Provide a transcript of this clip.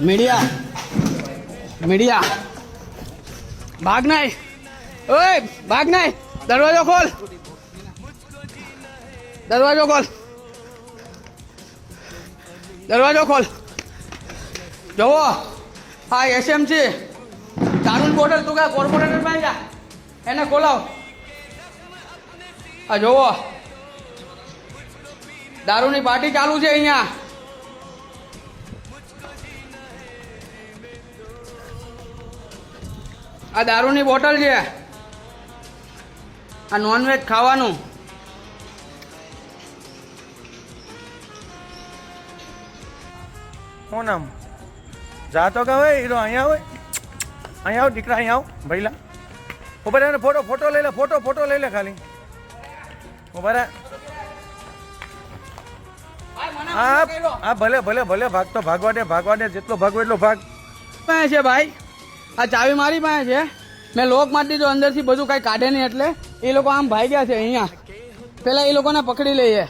Media. Media. ભાગ નહીં. ઓય, ભાગ નહીં. દરવાજો ખોલ. દરવાજો ખોલ. દરવાજો ખોલ. જોવો હા એસએમસી. દારૂની બોટલ તું ક્યાં કોર્પોરેટર પાસે જા. એને ખોલાવ. આ જોવો દારૂની પાર્ટી ચાલુ છે અહીંયા. આ દારૂની બોટલ છે. આ નોનવેજ ખાવાનું. શું નામ? જાતો કે હોય હીરો અહીંયા હોય. અહીંયા આવ દીકરા અહીંયા આવ ભઈલા. ઊભા એને ફોટો ફોટો લઈ લે ફોટો ફોટો લઈ લે ખાલી. ઊભા રહે. હા ભલે ભલે ભલે ભાગતો ભાગવા દે ભાગવા દે જેટલો ભાગવો એટલો ભાગ. ક્યાં છે ભાઈ? આ ચાવી મારી પાસે છે. મેં લોક મારી દીધો, અંદરથી બધું કાંઈ કાઢે નહીં એટલે. એ લોકો આમ ભાઈ ગયા છે અહીંયા. પેલા એ લોકોને પકડી લઈએ.